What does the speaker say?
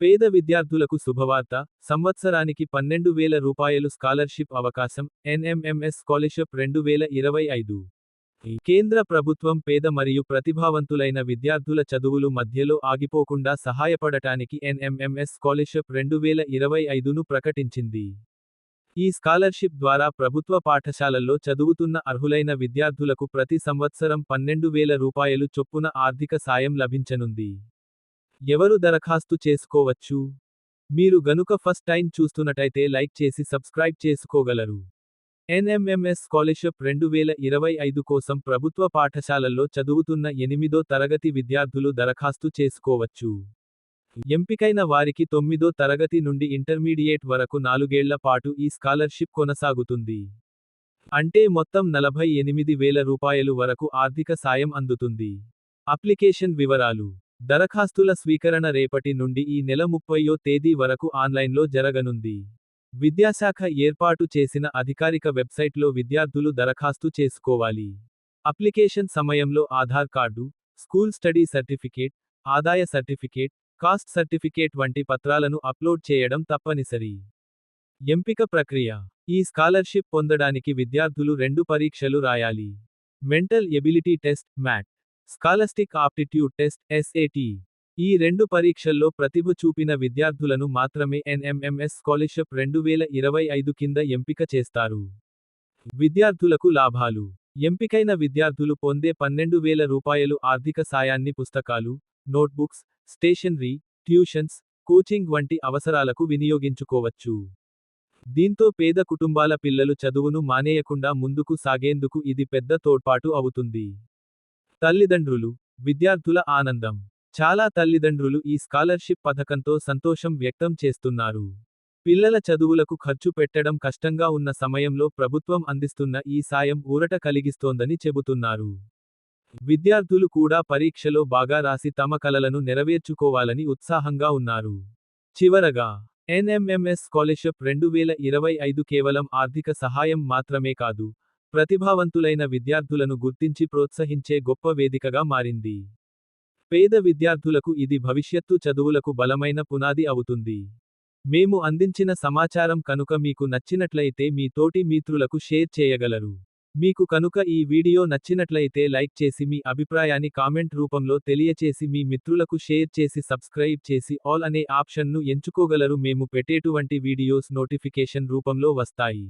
పేద విద్యార్థులకు శుభవార్త. సంవత్సరానికి పన్నెండు వేల రూపాయలు స్కాలర్షిప్ అవకాశం ఎన్ఎంఎంఎస్ స్కాలర్షిప్ రెండు వేల ఇరవై ఐదు. కేంద్ర ప్రభుత్వం పేద మరియు ప్రతిభావంతులైన విద్యార్థుల చదువులు మధ్యలో ఆగిపోకుండా సహాయపడటానికి ఎన్ఎంఎంఎస్ స్కాలర్షిప్ రెండు వేల ఇరవై ఐదును ప్రకటించింది. ఈ స్కాలర్షిప్ ద్వారా ప్రభుత్వ పాఠశాలల్లో చదువుతున్న అర్హులైన విద్యార్థులకు ప్రతి సంవత్సరం పన్నెండు వేల రూపాయలు చొప్పున ఆర్థిక సాయం లభించనుంది. ఎవరు దరఖాస్తు చేసుకోవచ్చు? మీరు గనుక ఫస్ట్ టైం చూస్తున్నట్టయితే లైక్ చేసి సబ్స్క్రైబ్ చేసుకోగలరు. ఎన్ఎంఎంఎస్ స్కాలర్షిప్ రెండు వేల ఇరవై ఐదు కోసం ప్రభుత్వ పాఠశాలల్లో చదువుతున్న ఎనిమిదో తరగతి విద్యార్థులు దరఖాస్తు చేసుకోవచ్చు. ఎంపికైన వారికి తొమ్మిదో తరగతి నుండి ఇంటర్మీడియేట్ వరకు నాలుగేళ్ళ పాటు ఈ స్కాలర్షిప్ కొనసాగుతుంది. అంటే మొత్తం నలభై ఎనిమిది వేల రూపాయలు వరకు ఆర్థిక సాయం అందుతుంది. అప్లికేషన్ వివరాలు దరఖాస్తుల స్వీకరణ రేపటి నుండి ఈ నెల ముప్పయో తేదీ వరకు ఆన్లైన్లో జరగనుంది. విద్యాశాఖ ఏర్పాటు చేసిన అధికారిక వెబ్సైట్లో విద్యార్థులు దరఖాస్తు చేసుకోవాలి. అప్లికేషన్ సమయంలో Aadhaar card school study certificate ఆదాయ సర్టిఫికేట్ కాస్ట్ సర్టిఫికేట్ వంటి పత్రాలను అప్లోడ్ చేయడం తప్పనిసరి. ఎంపిక ప్రక్రియ. ఈ స్కాలర్షిప్ పొందడానికి విద్యార్థులు రెండు పరీక్షలు రాయాలి. Mental ability test MAT. Scholastic aptitude test SAT ఈ రెండు పరీక్షల్లో ప్రతిభ చూపిన విద్యార్థులను మాత్రమే ఎన్ఎంఎంఎస్ స్కాలర్షిప్ రెండు వేల ఇరవై ఐదు కింద ఎంపిక చేస్తారు. విద్యార్థులకు లాభాలు. ఎంపికైన విద్యార్థులు పొందే పన్నెండు వేల రూపాయలు ఆర్థిక సాయాన్ని పుస్తకాలు నోట్బుక్స్ స్టేషనరీ ట్యూషన్స్ కోచింగ్ వంటి అవసరాలకు వినియోగించుకోవచ్చు. దీంతో పేద కుటుంబాల పిల్లలు చదువును మానేయకుండా ముందుకు సాగేందుకు ఇది పెద్ద తోడ్పాటు అవుతుంది. తల్లిదండ్రులు విద్యార్థుల ఆనందం. చాలా తల్లిదండ్రులు ఈ స్కాలర్షిప్ పథకంతో సంతోషం వ్యక్తం చేస్తున్నారు. పిల్లల చదువులకు ఖర్చు పెట్టడం కష్టంగా ఉన్న సమయంలో ప్రభుత్వం అందిస్తున్న ఈ సాయం ఊరట కలిగిస్తోందని చెబుతున్నారు. విద్యార్థులు కూడా పరీక్షలో బాగా రాసి తమ కలలను నెరవేర్చుకోవాలని ఉత్సాహంగా ఉన్నారు. చివరగా ఎన్ఎంఎంఎస్ స్కాలర్షిప్ రెండు వేల ఇరవై ఐదు కేవలం ఆర్థిక సహాయం మాత్రమే కాదు ప్రతిభావంతులైన విద్యార్థులను గుర్తించి ప్రోత్సహించే గొప్ప వేదికగా మారింది. పేద విద్యార్థులకు ఇది భవిష్యత్తు చదువులకు బలమైన పునాది అవుతుంది. మేము అందించిన సమాచారం కనుక మీకు నచ్చినట్లయితే మీ తోటి మిత్రులకు షేర్ చేయగలరు. మీకు కనుక ఈ వీడియో నచ్చినట్లయితే లైక్ చేసి మీ అభిప్రాయాన్ని కామెంట్ రూపంలో తెలియచేసి మీ మిత్రులకు షేర్ చేసి సబ్స్క్రైబ్ చేసి ఆల్ అనే ఆప్షన్ను ఎంచుకోగలరు. మేము పెట్టేటువంటి వీడియోస్ నోటిఫికేషన్ రూపంలో వస్తాయి.